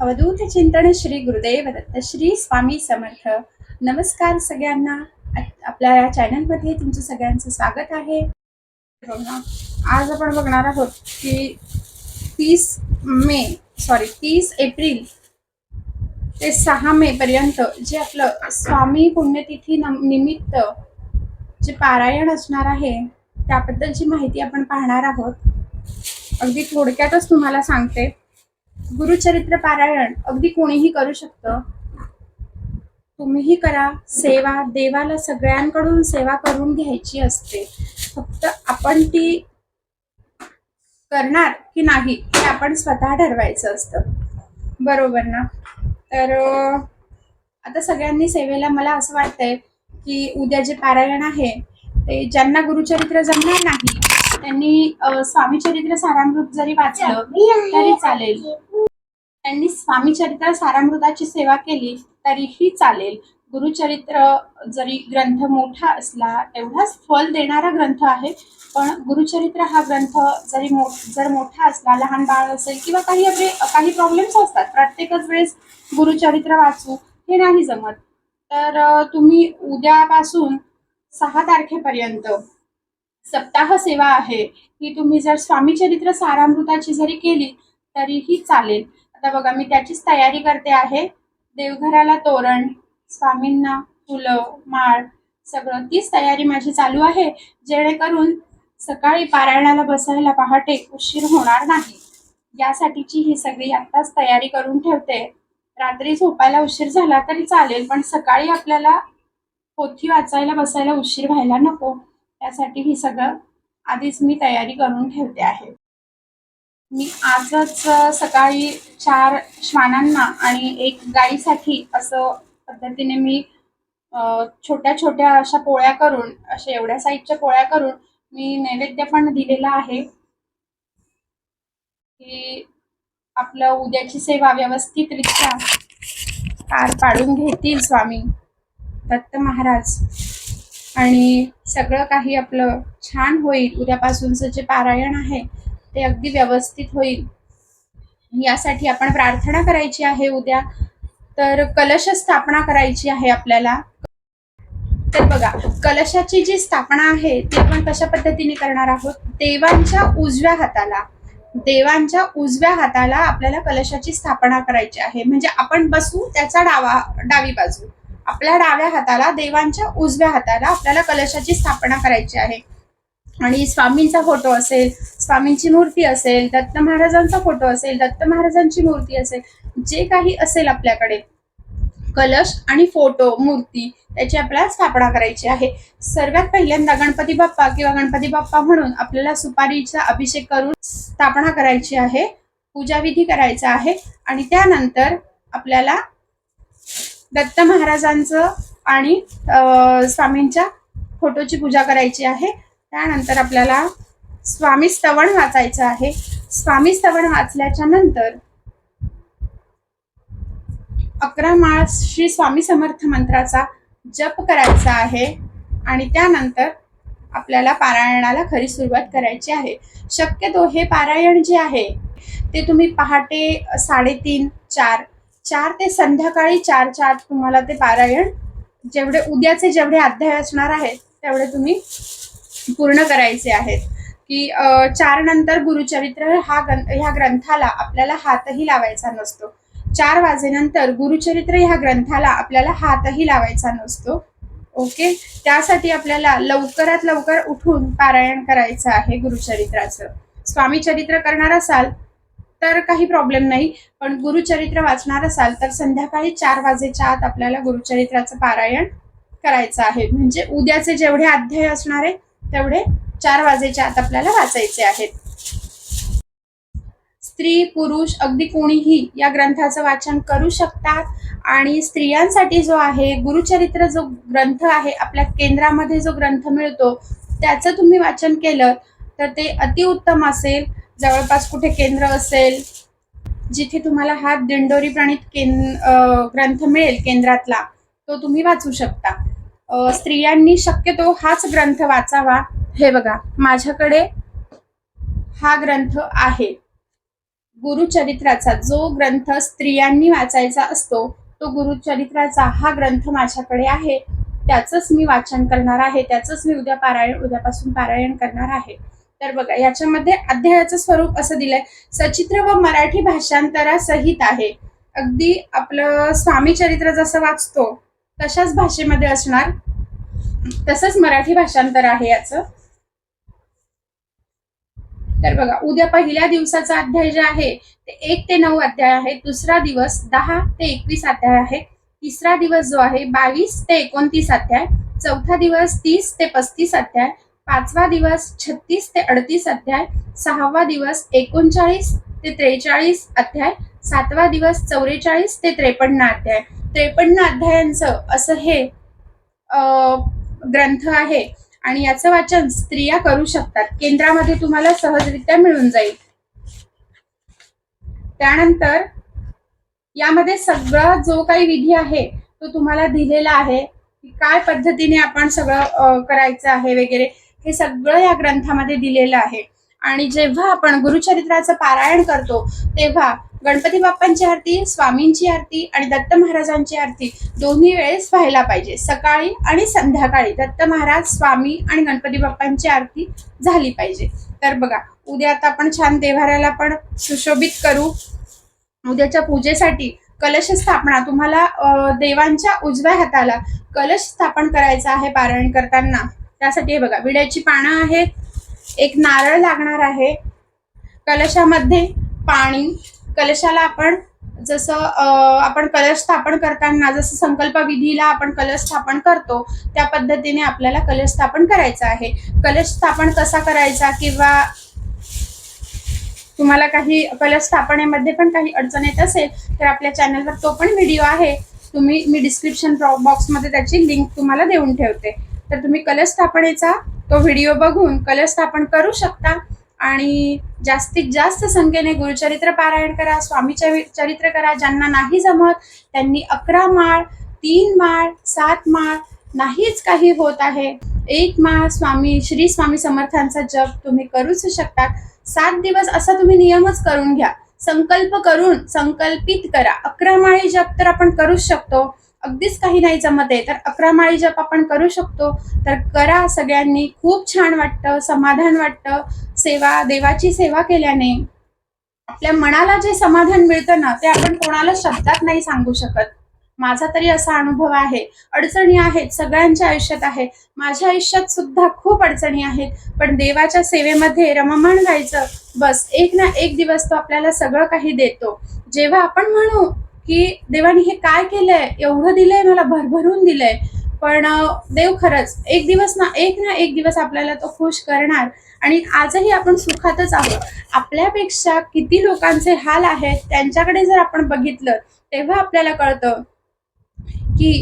अवधूत चिंतन श्री गुरुदेव दत्त श्री स्वामी समर्थ. नमस्कार सगळ्यांना. आपल्या या चॅनलमध्ये तुमचं सगळ्यांचं स्वागत आहे. आज आपण बघणार आहोत की तीस मे सॉरी तीस एप्रिल ते सहा मे पर्यंत जे आपलं स्वामी पुण्यतिथी निमित्त जे पारायण असणार आहे त्याबद्दलची माहिती आपण पाहणार आहोत. अगदी थोडक्यातच तुम्हाला सांगते. गुरुचरित्र पारायण अगदी कोणीही करू शकतं. तुम्हीही करा. सेवा देवाला सगळ्यांकडून सेवा करून घ्यायची असते. फक्त आपण ती करणार की नाही हे आपण स्वतः ठरवायचं असतं. बरोबर ना? तर आता सगळ्यांनी सेवेला मला असं वाटतंय की उद्या जे पारायण आहे ते ज्यांना गुरुचरित्र जमणार नाही त्यांनी स्वामी चरित्र सारामृत जरी वाचलं तरी चालेल. त्यांनी स्वामी चरित्र सारामृताची सेवा केली तरीही चालेल. गुरुचरित्र जरी ग्रंथ मोठा असला एवढाच फल देणारा ग्रंथ आहे. पण गुरुचरित्र हा ग्रंथ जरी मो जर मोठा असला लहान बाळ असेल किंवा काही आपले काही प्रॉब्लेम्स असतात प्रत्येकच वेळेस गुरुचरित्र वाचू हे नाही जमत. तर तुम्ही उद्यापासून सहा तारखेपर्यंत सप्ताह सेवा आहे. ही तुम्ही जर स्वामी चरित्र सारामृताची जरी केली तरीही चालेल. आता बघा मी त्याचीच तयारी करते आहे. देवघराला तोरण स्वामींना फुलं माळ सगळं तीच तयारी माझी चालू आहे. जेणेकरून सकाळी पारायणाला बसायला पहाटे उशीर होणार नाही. यासाठीची ही सगळी आत्ताच तयारी करून ठेवते. रात्री झोपायला उशीर झाला तरी चालेल पण सकाळी आपल्याला पोथी वाचायला बसायला उशीर व्हायला नको. त्यासाठी ही सगळं आधीच मी तयारी करून ठेवते आहे. मी आजच सकाळी चार श्वानांना आणि एक गाईसाठी असं पद्धतीने मी छोट्या छोट्या अशा पोळ्या करून अशा एवढ्या साईजच्या पोळ्या करून मी नैवेद्य पण दिलेला आहे. की आपलं उद्याची सेवा व्यवस्थितरित्या पार पाडून घेतील स्वामी दत्त महाराज. आणि सगळं काही आपलं छान होईल. उद्यापासूनचं जे पारायण आहे ते अगदी व्यवस्थित होईल. यासाठी आपण प्रार्थना करायची आहे उद्या. तर कलश स्थापना करायची आहे आपल्याला. तर बघा कलशाची जी स्थापना आहे ती आपण कशा पद्धतीने करणार आहोत? देवांच्या उजव्या हाताला. देवांच्या उजव्या हाताला आपल्याला कलशाची स्थापना करायची आहे. म्हणजे आपण बसू त्याचा डावा डावी बाजू. आपल्या डाव्या हाताला देवांच्या उजव्या हाताला आपल्याला कलशाची स्थापना करायची आहे. आणि स्वामींचा फोटो असेल स्वामींची मूर्ती असेल दत्त महाराजांचा फोटो असेल दत्त महाराजांची मूर्ती असेल जे काही असेल आपल्याकडे कलश आणि फोटो मूर्ती त्याची आपल्याला स्थापना करायची आहे. सर्वात पहिल्यांदा गणपती बाप्पा किंवा गणपती बाप्पा म्हणून आपल्याला सुपारीचा अभिषेक करून स्थापना करायची आहे पूजाविधी करायचा आहे. आणि त्यानंतर आपल्याला दत्त महाराजांचं आणि स्वामींच्या फोटोची पूजा करायची आहे. त्यानंतर आपल्याला स्वामी स्तवण वाचायचं आहे. स्वामी स्तवण वाचल्याच्या नंतर अकरा माळ श्री स्वामी समर्थ मंत्राचा जप करायचा आहे आणि त्यानंतर आपल्याला पारायणाला खरी सुरुवात करायची आहे. शक्यतो हे पारायण जे आहे ते तुम्ही पहाटे साडेतीन चार चार ते संध्याकाळी चारच्या आत तुम्हाला ते पारायण जेवढे उद्याचे जेवढे अध्याय असणार आहेत तेवढे तुम्ही पूर्ण करायचे आहेत. की चार नंतर गुरुचरित्र हा ग्रं ह्या ग्रंथाला आपल्याला हातही लावायचा नसतो. चार वाजेनंतर गुरुचरित्र ह्या ग्रंथाला आपल्याला हातही लावायचा नसतो. ओके? त्यासाठी आपल्याला लवकरात लवकर उठून पारायण करायचं आहे गुरुचरित्राचं. स्वामी चरित्र करणार असाल तर काही प्रॉब्लेम नाही. पण गुरुचरित्र वाचणार असाल तर संध्याकाळी चार वाजेच्या आत आपल्याला गुरुचरित्राचं पारायण करायचं आहे. म्हणजे उद्याचे जेवढे अध्याय असणार आहे तेवढे चार वाजेच्या आत आपल्याला वाचायचे आहेत. स्त्री पुरुष अगदी कोणीही या ग्रंथाचं वाचन करू शकतात आणि स्त्रियांसाठी जो आहे गुरुचरित्र जो ग्रंथ आहे आपल्या केंद्रामध्ये जो ग्रंथ मिळतो त्याचं तुम्ही वाचन केलं तर ते अतिउत्तम असेल. जवळपास कुठे केंद्र असेल जिथे तुम्हाला हा दिंडोरी प्रणित केंद्र ग्रंथ मिळेल केंद्रातला तो तुम्ही वाचू शकता. स्त्रियांनी शक्यतो हाच ग्रंथ वाचावा. हे बघा माझ्याकडे हा ग्रंथ आहे. गुरुचरित्राचा जो ग्रंथ स्त्रियांनी वाचायचा असतो तो गुरुचरित्राचा हा ग्रंथ माझ्याकडे आहे. त्याचंच मी वाचन करणार आहे. त्याचंच मी उद्या पारायण उद्यापासून पारायण करणार आहे. तर बघा याच्यामध्ये अध्यायाचं स्वरूप असं दिलंय. सचित्र व मराठी भाषांतरासहित आहे. अगदी आपलं स्वामी चरित्र जसं वाचतो तशाच भाषेमध्ये असणार. तसंच मराठी भाषांतर आहे याचं. तर बघा उद्या पहिल्या दिवसाचा अध्याय जे आहे ते एक ते नऊ अध्याय आहे. दुसरा दिवस दहा ते एकवीस अध्याय आहे. तिसरा दिवस जो आहे बावीस ते एकोणतीस अध्याय. चौथा दिवस तीस ते पस्तीस अध्याय. पाचवा दिवस छत्तीस ते अडतीस अध्याय सहावा दिवस एकोणचाळीस ते त्रेचाळीस अध्याय सातवा दिवस चौवेचाळीस ते त्रेपन्न अध्याय. त्रेपन्न अध्यायांचं असं हे ग्रंथ आहे आणि याचं वाचन स्त्रिया करू शकतात. केंद्रामध्ये तुम्हाला सहजरित्या मिळून जाईल. त्यानंतर यामध्ये सगळा जो काही विधी आहे तो तुम्हाला दिलेला आहे. काय पद्धतीने आपण सगळं करायचं आहे वगैरे. हे सगळं या ग्रंथामध्ये दिलेलं आहे. आणि जेव्हा आपण गुरुचरित्राचं पारायण करतो तेव्हा गणपती बाप्पांची आरती स्वामींची आरती आणि दत्त महाराजांची आरती दोन्ही वेळेस व्हायला पाहिजे. सकाळी आणि संध्याकाळी दत्त महाराज स्वामी आणि गणपती बाप्पांची आरती झाली पाहिजे. तर बघा उद्या आता आपण छान देवाऱ्याला पण सुशोभित करू. उद्याच्या पूजेसाठी कलश स्थापना. तुम्हाला देवांच्या उजव्या हाताला कलश स्थापन करायचा आहे पारायण करताना. त्यासाठी हे बघा विड्याची पानं आहेत. एक नारळ लागणार आहे. कलशामध्ये पाणी कलशाला आपण जसं आपण कलश स्थापन करताना जसं संकल्प विधीला आपण कलश स्थापन करतो त्या पद्धतीने आपल्याला कलश स्थापन करायचं आहे. कलश स्थापन कसा करायचा किंवा तुम्हाला काही कलश स्थापनेमध्ये पण काही अडचण येत असेल तर आपल्या चॅनलवर तो पण व्हिडिओ आहे. तुम्ही मी डिस्क्रिप्शन बॉक्समध्ये त्याची लिंक तुम्हाला देऊन ठेवते. तर तुम्ही कलस्थापनेचा तो व्हिडिओ बघून कलस्थापन करू शकता. आणि जास्तीत जास्त संख्येने गुरुचरित्र पारायण करा स्वामीच्या चरित्र करा ज्यांना नाही जमत त्यांनी अकरा माळ तीन माळ सात माळ नाहीच काही होत आहे. एक माळ स्वामी श्री स्वामी समर्थांचा जप तुम्ही करूच शकता सात दिवस असा तुम्ही नियमच करून घ्या. संकल्प करून संकल्पित करा. अकरा माळी जप तर आपण करूच शकतो. अगदीच काही नाही जमत आहे. तर अकरा माळी जप आपण करू शकतो. तर करा सगळ्यांनी. खूप छान वाटतं समाधान वाटतं. सेवा देवाची सेवा केल्याने आपल्या मनाला जे समाधान मिळतं ना ते आपण कोणाला शब्दात नाही सांगू शकत. माझा तरी असा अनुभव आहे. अडचणी आहेत सगळ्यांच्या आयुष्यात आहे. माझ्या आयुष्यात सुद्धा खूप अडचणी आहेत. पण देवाच्या सेवेमध्ये रममाण व्हायचं. बस एक ना एक दिवस तो आपल्याला सगळं काही देतो. जेव्हा आपण म्हणू की देवाने हे काय केलंय? एवढं दिलंय मला भरभरून दिलंय. पण देव खरंच एक दिवस ना एक ना एक दिवस आपल्याला तो खुश करणार. आणि आजही आपण सुखातच आहोत. आपल्यापेक्षा किती लोकांचे हाल आहेत त्यांच्याकडे जर आपण बघितलं तेव्हा आपल्याला कळतं की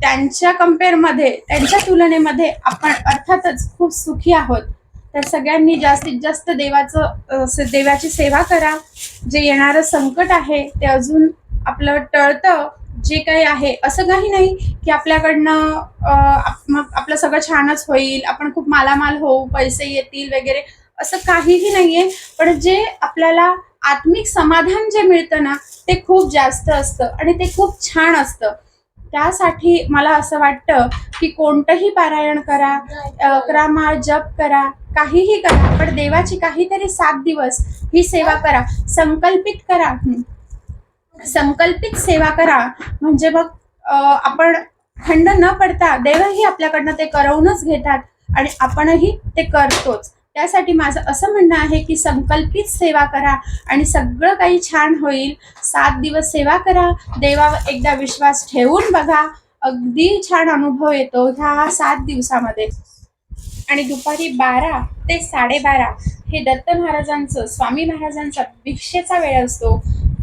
त्यांच्या कम्पेअरमध्ये त्यांच्या तुलनेमध्ये आपण अर्थातच खूप सुखी आहोत. तर सगळ्यांनी जास्तीत जास्त देवाचं देवाची सेवा करा. जे येणारं संकट आहे ते अजून आपलं टळतं जे काही आहे असं काही नाही की आपल्याकडनं आपलं सगळं छानच होईल आपण खूप मालामाल होऊ पैसे येतील वगैरे असं काहीही नाहीये. पण जे आपल्याला आत्मिक समाधान जे मिळतं ना ते खूप जास्त असतं आणि ते खूप छान असतं. त्यासाठी मला असं वाटतं की कोणतंही पारायण करा क्रमा जप करा काहीही करा पण देवाची काहीतरी सात दिवस ही सेवा करा. संकल्पित करा. संकल्पित सेवा करा. म्हणजे मग आपण खंड न पडता देवही आपल्याकडनं ते करवूनच घेतात आणि आपणही ते करतोच. त्यासाठी माझं असं म्हणणं आहे की संकल्पित सेवा करा आणि सगळं काही छान होईल. सात दिवस सेवा करा. देवावर एकदा विश्वास ठेवून बघा. अगदी छान अनुभव येतो ह्या सात दिवसामध्ये. आणि दुपारी बारा ते साडेबारा हे दत्त महाराजांचं स्वामी महाराजांचा भिक्षेचा वेळ असतो.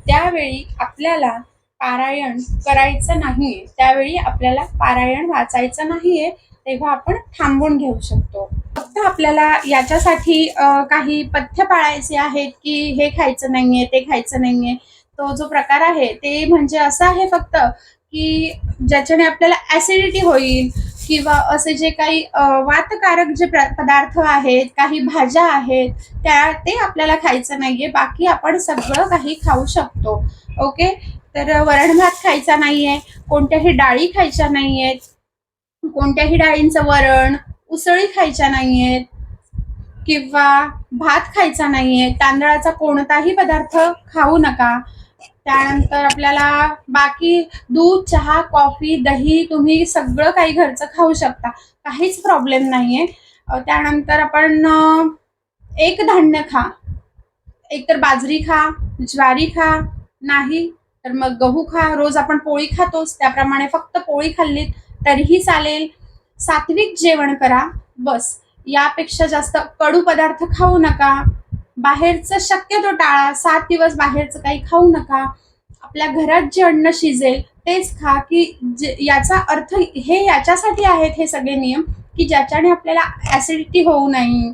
त्यावेळी आपल्याला पारायण करायचं नाही त्यावेळी आपल्याला पारायण वाचायचं नाही आहे तेव्हा आपण थांबून घेऊ शकतो. फक्त आपल्याला याच्यासाठी काही पथ्य पाळायचे आहेत की हे खायचं नाहीये ते खायचं नाहीये तो जो प्रकार आहे ते म्हणजे असं आहे फक्त की ज्याच्याने आपल्याला ऍसिडिटी होईल किंवा असे जे काही वातकारक जे पदार्थ आहेत काही भाज्या आहेत त्या ते आपल्याला खायचं नाहीये बाकी आपण सगळं काही खाऊ शकतो. ओके? तर वरण भात खायचा नाहीये कोणत्याही डाळी खायच्या नाहीयेत कोणत्याही डाळींचं वरण उसळी खायच्या नाहीयेत किंवा भात खायचा नाहीये तांदळाचा कोणताही पदार्थ खाऊ नका. त्यानंतर आपल्याला बाकी दूध चहा कॉफी दही तुम्ही सगळं काही घरचं खाऊ शकता. काहीच प्रॉब्लेम नाहीये. त्यानंतर आपण एक धान्य खा. एकतर बाजरी खा ज्वारी खा. नाही तर मग गहू खा. रोज आपण पोळी खातोच. त्याप्रमाणे फक्त पोळी खाल्लीत तरीही चालेल. सात्विक जेवण करा. बस. यापेक्षा जास्त कडू पदार्थ खाऊ नका. बाहेरचं शक्यतो टाळा. सात दिवस बाहेरचं काही खाऊ नका. आपल्या घरात जे अन्न शिजेल तेच खा की जे याचा अर्थ हे याच्यासाठी आहेत हे सगळे नियम की ज्याच्याने आपल्याला ऍसिडिटी होऊ नये.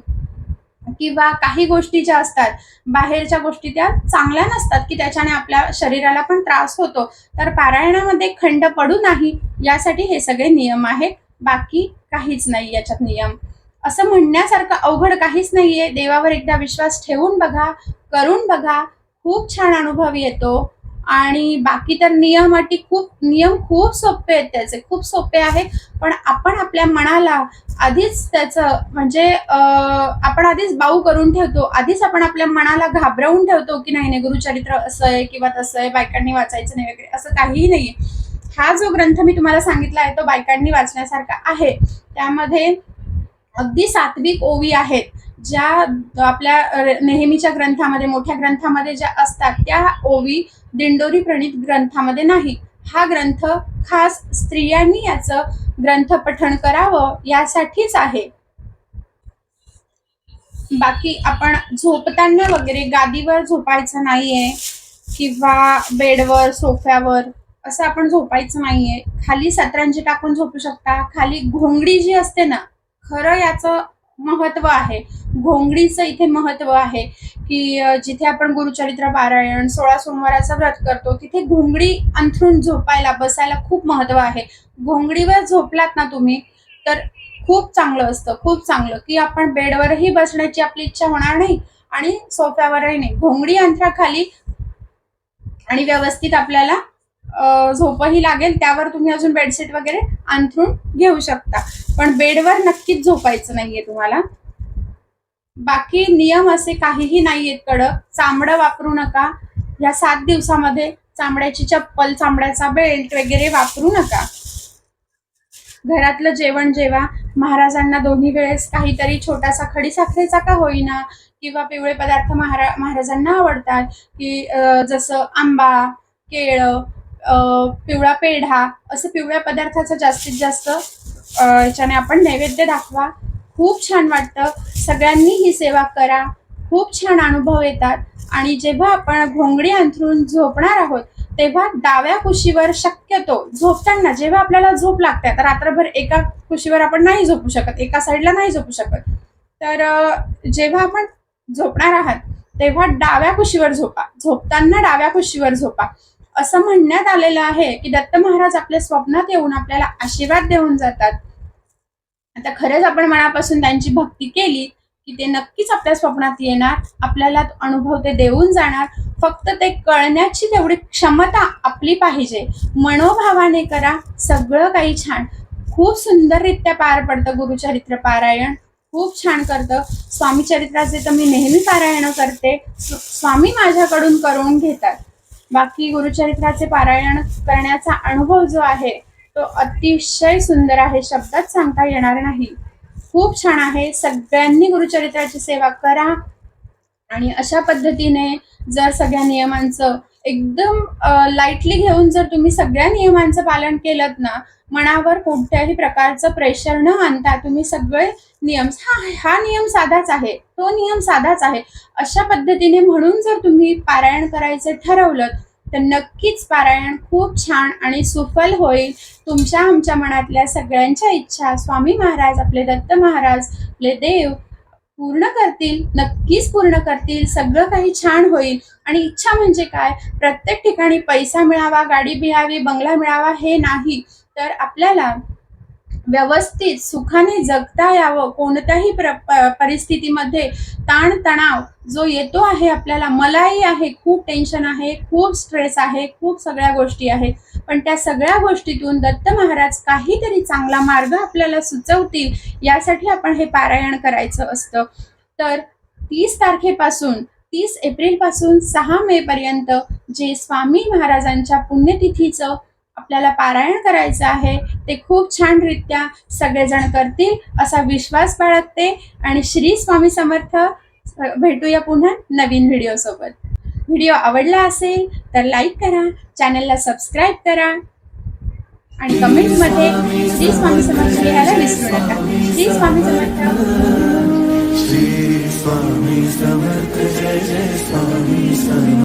किंवा काही गोष्टी ज्या असतात बाहेरच्या गोष्टी त्या चांगल्या नसतात की त्याच्याने आपल्या शरीराला पण त्रास होतो. तर पारायणामध्ये खंड पडू नाही यासाठी हे सगळे नियम आहेत. बाकी काहीच नाही याच्यात नियम. असं म्हणण्यासारखं अवघड काहीच नाहीये. देवावर एकदा विश्वास ठेवून बघा करून बघा. खूप छान अनुभव येतो. आणि बाकी तर नियम अटी खूप नियम खूप सोपे आहेत त्याचे. खूप सोपे आहे पण आपण आपल्या मनाला आधीच त्याचं म्हणजे आपण आधीच बाऊ करून ठेवतो. आधीच आपण आपल्या मनाला घाबरवून ठेवतो की नाही नाही गुरुचरित्र असं आहे किंवा तसं आहे बायकांनी वाचायचं नाही वगैरे असं काहीही नाहीये. हा जो ग्रंथ मी तुम्हाला सांगितला आहे तो बायकांनी वाचण्यासारखा आहे. त्यामध्ये अगदी सात्विक ओवी आहेत ज्या आपल्या नेहमीच्या ग्रंथामध्ये मोठ्या ग्रंथामध्ये ज्या असतात त्या ओवी दिंडोरी प्रणित ग्रंथामध्ये नाही. हा ग्रंथ खास स्त्रियांनी याचं ग्रंथ पठण करावं यासाठीच आहे. बाकी आपण झोपताना वगैरे गादीवर झोपायचं नाहीये किंवा बेडवर सोफ्यावर असं आपण झोपायचं नाहीये. खाली सतरंजी टाकून झोपू शकता. खाली घोंगडी जी असते ना खरं याचं महत्त्व आहे. घोंगडीचं इथे महत्त्व आहे की जिथे आपण गुरुचरित्र पारायण सोळा सोमवाराचं व्रत करतो तिथे घोंगडी अंथरून झोपायला बसायला खूप महत्त्व आहे. घोंगडीवर झोपलात ना तुम्ही तर खूप चांगलं असतं. खूप चांगलं की आपण बेडवरही बसण्याची आपली इच्छा होणार नाही आणि सोफ्यावरही नाही. घोंगडी अंथराखाली आणि व्यवस्थित आपल्याला झोपही लागेल त्यावर तुम्ही अजून बेडशीट वगैरे अंथरून घेऊ शकता. पण बेडवर नक्कीच झोपायचं नाहीये तुम्हाला. बाकी नियम असे काहीही नाहीयेत कडक. चामडं वापरू नका. या सात दिवसामध्ये चामड्याची चप्पल चामड्याचा बेल्ट वगैरे वापरू नका. घरातलं जेवण जेवा. महाराजांना दोन्ही वेळेस काहीतरी छोटासा खडी साखरेचा का होईना किंवा पिवळे पदार्थ महारा महाराजांना आवडतात. की जसं आंबा केळं पिवळा पेढा असं पिवळ्या पदार्थाचा जास्तीत जास्त याच्याने आपण नैवेद्य दाखवा. खूप छान वाटतं. सगळ्यांनी ही सेवा करा. खूप छान अनुभव येतात. आणि जेव्हा आपण घोंगडी अंथरून झोपणार आहोत तेव्हा डाव्या कुशीवर शक्यतो झोपताना जेव्हा आपल्याला झोप लागते तर रात्रभर एका कुशीवर आपण नाही झोपू शकत एका साईडला नाही झोपू शकत. तर जेव्हा आपण झोपणार आहात तेव्हा डाव्या कुशीवर झोपा. झोपताना डाव्या कुशीवर झोपा. असं म्हणण्यात आलेलं आहे की दत्त महाराज आपल्या स्वप्नात येऊन आपल्याला आशीर्वाद देऊन जातात. आता खरंच आपण मनापासून त्यांची भक्ती केली की ते नक्कीच आपल्या स्वप्नात येणार आपल्याला अनुभव ते देऊन जाणार. फक्त ते कळण्याची तेवढी क्षमता आपली पाहिजे. मनोभावाने करा सगळं काही छान. खूप सुंदररित्या पार पडतं गुरुचरित्र पारायण. खूप छान करतं. स्वामी चरित्राचे तर मी नेहमी पारायण करते. स्वामी माझ्याकडून करून घेतात. बाकी गुरुचरित्राचे पारायण करण्याचा अनुभव जो आहे तो अतिशय सुंदर आहे शब्दात सांगता येणार नाही. खूप छान आहे. सगळ्यांनी गुरुचरित्राची सेवा करा. आणि अशा पद्धतीने जर सगळ्या नियमांचं एकदम लाईटली घेऊन जर तुम्ही सगळ्या नियमांचं पालन केलं ना मनावर कोणत्याही प्रकारचं प्रेशर न आणता तुम्ही सगळे नियम हा हा नियम साधाच आहे तो नियम साधाच आहे. अशा पद्धतीने म्हणून जर तुम्ही पारायण करायचं ठरवलं तर नक्कीच पारायण खूप छान आणि सुफल होईल. तुमच्या आमच्या मनातल्या सगळ्यांच्या इच्छा. स्वामी महाराज आपले दत्त महाराज आपले देव पूर्ण करतील नक्कीच पूर्ण करतील सगळं काही छान होईल. आणि इच्छा म्हणजे काय? प्रत्येक ठिकाणी पैसा मिळावा गाडी मिळावी बंगला मिळावा हे नाही. तर आपल्याला व्यवस्थित सुखाने जगता यावं. कोणत्याही प्र परिस्थितीमध्ये ताणतणाव जो येतो आहे आपल्याला मलाही आहे खूप टेन्शन आहे खूप स्ट्रेस आहे खूप सगळ्या गोष्टी आहेत. पण त्या सगळ्या गोष्टीतून दत्त महाराज काहीतरी चांगला मार्ग आपल्याला सुचवतील यासाठी आपण हे पारायण करायचं असतं. तर तीस तारखेपासून तीस एप्रिलपासून सहा मे पर्यंत जे स्वामी महाराजांच्या पुण्यतिथीचं आपल्याला पारायण करायचं आहे ते खूप छानरित्या सगळेजण करतील असा विश्वास बाळगते. आणि श्री स्वामी समर्थ भेटूया पुन्हा नवीन व्हिडिओसोबत. व्हिडिओ आवडला असेल तर लाईक करा चॅनलला सबस्क्राईब करा. आणि कमेंटमध्ये श्री स्वामी समर्थ लिहायला विसरू नका. श्री स्वामी समर्थ. श्री स्वामी समर्थ जय जय स्वामी